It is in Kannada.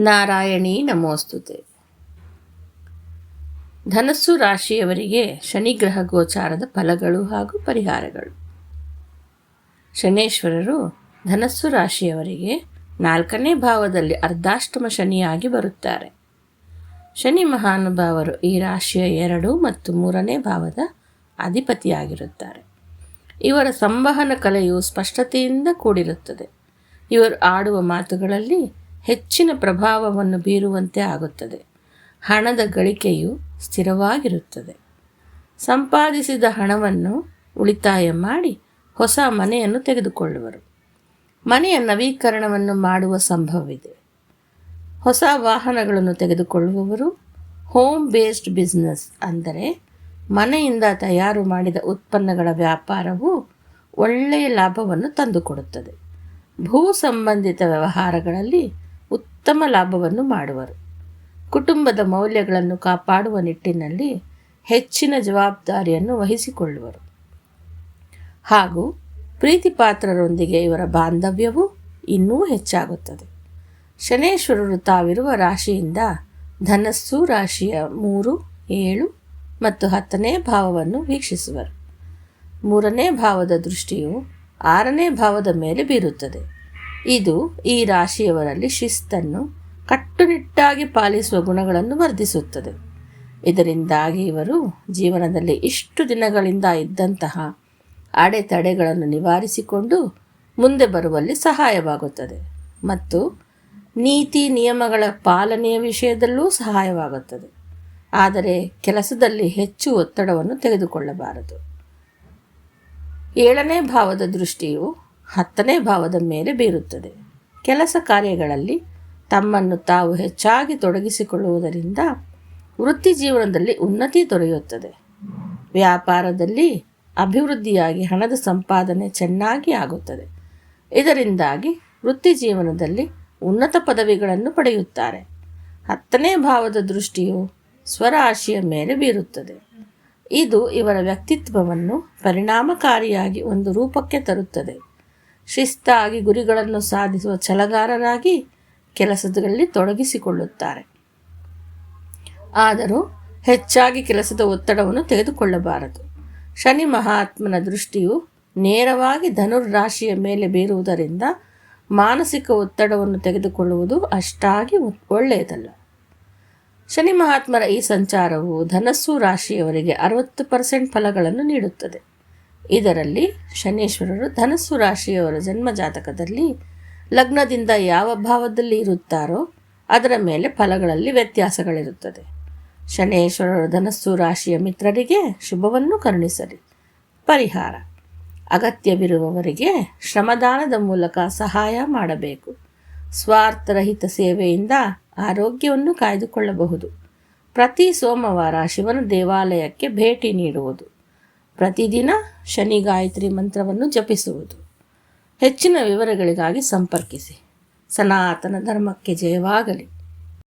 ನಾರಾಯಣಿ ನಮೋಸ್ತುತೆ ಧನಸ್ಸು ರಾಶಿಯವರಿಗೆ ಶನಿ ಗ್ರಹ ಗೋಚಾರದ ಫಲಗಳು ಹಾಗೂ ಪರಿಹಾರಗಳು. ಶನೇಶ್ವರರು ಧನಸ್ಸು ರಾಶಿಯವರಿಗೆ ನಾಲ್ಕನೇ ಭಾವದಲ್ಲಿ ಅರ್ಧಾಷ್ಟಮ ಶನಿಯಾಗಿ ಬರುತ್ತಾರೆ. ಶನಿ ಮಹಾನುಭಾವರು ಈ ರಾಶಿಯ ಎರಡು ಮತ್ತು ಮೂರನೇ ಭಾವದ ಅಧಿಪತಿಯಾಗಿರುತ್ತಾರೆ. ಇವರ ಸಂವಹನ ಕಲೆಯು ಸ್ಪಷ್ಟತೆಯಿಂದ ಕೂಡಿರುತ್ತದೆ. ಇವರು ಆಡುವ ಮಾತುಗಳಲ್ಲಿ ಹೆಚ್ಚಿನ ಪ್ರಭಾವವನ್ನು ಬೀರುವಂತೆ ಆಗುತ್ತದೆ. ಹಣದ ಗಳಿಕೆಯು ಸ್ಥಿರವಾಗಿರುತ್ತದೆ. ಸಂಪಾದಿಸಿದ ಹಣವನ್ನು ಉಳಿತಾಯ ಮಾಡಿ ಹೊಸ ಮನೆಯನ್ನು ತೆಗೆದುಕೊಳ್ಳುವರು. ಮನೆಯ ನವೀಕರಣವನ್ನು ಮಾಡುವ ಸಂಭವವಿದೆ. ಹೊಸ ವಾಹನಗಳನ್ನು ತೆಗೆದುಕೊಳ್ಳುವವರು ಹೋಮ್ ಬೇಸ್ಡ್ ಬಿಸ್ನೆಸ್ ಅಂದರೆ ಮನೆಯಿಂದ ತಯಾರು ಮಾಡಿದ ಉತ್ಪನ್ನಗಳ ವ್ಯಾಪಾರವು ಒಳ್ಳೆಯ ಲಾಭವನ್ನು ತಂದುಕೊಡುತ್ತದೆ. ಭೂ ಸಂಬಂಧಿತ ವ್ಯವಹಾರಗಳಲ್ಲಿ ಉತ್ತಮ ಲಾಭವನ್ನು ಮಾಡುವರು. ಕುಟುಂಬದ ಮೌಲ್ಯಗಳನ್ನು ಕಾಪಾಡುವ ನಿಟ್ಟಿನಲ್ಲಿ ಹೆಚ್ಚಿನ ಜವಾಬ್ದಾರಿಯನ್ನು ವಹಿಸಿಕೊಳ್ಳುವರು. ಹಾಗೂ ಪ್ರೀತಿಪಾತ್ರರೊಂದಿಗೆ ಇವರ ಬಾಂಧವ್ಯವು ಇನ್ನೂ ಹೆಚ್ಚಾಗುತ್ತದೆ. ಶನೇಶ್ವರರು ತಾವಿರುವ ರಾಶಿಯಿಂದ ಧನಸ್ಸು ರಾಶಿಯ ಮೂರು, ಏಳು ಮತ್ತು ಹತ್ತನೇ ಭಾವವನ್ನು ವೀಕ್ಷಿಸುವರು. ಮೂರನೇ ಭಾವದ ದೃಷ್ಟಿಯು ಆರನೇ ಭಾವದ ಮೇಲೆ ಬೀರುತ್ತದೆ. ಇದು ಈ ರಾಶಿಯವರಲ್ಲಿ ಶಿಸ್ತನ್ನು ಕಟ್ಟುನಿಟ್ಟಾಗಿ ಪಾಲಿಸುವ ಗುಣಗಳನ್ನು ವರ್ಧಿಸುತ್ತದೆ. ಇದರಿಂದಾಗಿ ಇವರು ಜೀವನದಲ್ಲಿ ಇಷ್ಟು ದಿನಗಳಿಂದ ಇದ್ದಂತಹ ಅಡೆತಡೆಗಳನ್ನು ನಿವಾರಿಸಿಕೊಂಡು ಮುಂದೆ ಬರುವಲ್ಲಿ ಸಹಾಯವಾಗುತ್ತದೆ ಮತ್ತು ನೀತಿ ನಿಯಮಗಳ ಪಾಲನೆಯ ವಿಷಯದಲ್ಲೂ ಸಹಾಯವಾಗುತ್ತದೆ. ಆದರೆ ಕೆಲಸದಲ್ಲಿ ಹೆಚ್ಚು ಒತ್ತಡವನ್ನು ತೆಗೆದುಕೊಳ್ಳಬಾರದು. ಏಳನೇ ಭಾವದ ದೃಷ್ಟಿಯು ಹತ್ತನೇ ಭಾವದ ಮೇಲೆ ಬೀರುತ್ತದೆ. ಕೆಲಸ ಕಾರ್ಯಗಳಲ್ಲಿ ತಮ್ಮನ್ನು ತಾವು ಹೆಚ್ಚಾಗಿ ತೊಡಗಿಸಿಕೊಳ್ಳುವುದರಿಂದ ವೃತ್ತಿ ಜೀವನದಲ್ಲಿ ಉನ್ನತಿ ದೊರೆಯುತ್ತದೆ. ವ್ಯಾಪಾರದಲ್ಲಿ ಅಭಿವೃದ್ಧಿಯಾಗಿ ಹಣದ ಸಂಪಾದನೆ ಚೆನ್ನಾಗಿ ಆಗುತ್ತದೆ. ಇದರಿಂದಾಗಿ ವೃತ್ತಿ ಜೀವನದಲ್ಲಿ ಉನ್ನತ ಪದವಿಗಳನ್ನು ಪಡೆಯುತ್ತಾರೆ. ಹತ್ತನೇ ಭಾವದ ದೃಷ್ಟಿಯು ಸ್ವರಾಶಿಯ ಮೇಲೆ ಬೀರುತ್ತದೆ. ಇದು ಇವರ ವ್ಯಕ್ತಿತ್ವವನ್ನು ಪರಿಣಾಮಕಾರಿಯಾಗಿ ಒಂದು ರೂಪಕ್ಕೆ ತರುತ್ತದೆ. ಶಿಸ್ತಾಗಿ ಗುರಿಗಳನ್ನು ಸಾಧಿಸುವ ಛಲಗಾರರಾಗಿ ಕೆಲಸದಲ್ಲಿ ತೊಡಗಿಸಿಕೊಳ್ಳುತ್ತಾರೆ. ಆದರೂ ಹೆಚ್ಚಾಗಿ ಕೆಲಸದ ಒತ್ತಡವನ್ನು ತೆಗೆದುಕೊಳ್ಳಬಾರದು. ಶನಿ ಮಹಾತ್ಮನ ದೃಷ್ಟಿಯು ನೇರವಾಗಿ ಧನುರ್ರಾಶಿಯ ಮೇಲೆ ಬೀರುವುದರಿಂದ ಮಾನಸಿಕ ಒತ್ತಡವನ್ನು ತೆಗೆದುಕೊಳ್ಳುವುದು ಅಷ್ಟಾಗಿ ಒಳ್ಳೆಯದಲ್ಲ. ಶನಿ ಮಹಾತ್ಮರ ಈ ಸಂಚಾರವು ಧನಸ್ಸು ರಾಶಿಯವರಿಗೆ ಅರವತ್ತು ಪರ್ಸೆಂಟ್ ಫಲಗಳನ್ನು ನೀಡುತ್ತದೆ. ಇದರಲ್ಲಿ ಶನೀಶ್ವರರು ಧನಸ್ಸು ರಾಶಿಯವರ ಜನ್ಮ ಜಾತಕದಲ್ಲಿ ಲಗ್ನದಿಂದ ಯಾವ ಭಾವದಲ್ಲಿ ಇರುತ್ತಾರೋ ಅದರ ಮೇಲೆ ಫಲಗಳಲ್ಲಿ ವ್ಯತ್ಯಾಸಗಳಿರುತ್ತದೆ. ಶನೇಶ್ವರರು ಧನಸ್ಸು ರಾಶಿಯ ಮಿತ್ರರಿಗೆ ಶುಭವನ್ನು ಕರುಣಿಸಲಿ. ಪರಿಹಾರ. ಅಗತ್ಯವಿರುವವರಿಗೆ ಶ್ರಮದಾನದ ಮೂಲಕ ಸಹಾಯ ಮಾಡಬೇಕು. ಸ್ವಾರ್ಥರಹಿತ ಸೇವೆಯಿಂದ ಆರೋಗ್ಯವನ್ನು ಕಾಯ್ದುಕೊಳ್ಳಬಹುದು. ಪ್ರತಿ ಸೋಮವಾರ ಶಿವನ ದೇವಾಲಯಕ್ಕೆ ಭೇಟಿ ನೀಡುವುದು. ಪ್ರತಿದಿನ ಶನಿ ಗಾಯತ್ರಿ ಮಂತ್ರವನ್ನು ಜಪಿಸುವುದು. ಹೆಚ್ಚಿನ ವಿವರಗಳಿಗಾಗಿ ಸಂಪರ್ಕಿಸಿ. ಸನಾತನ ಧರ್ಮಕ್ಕೆ ಜಯವಾಗಲಿ.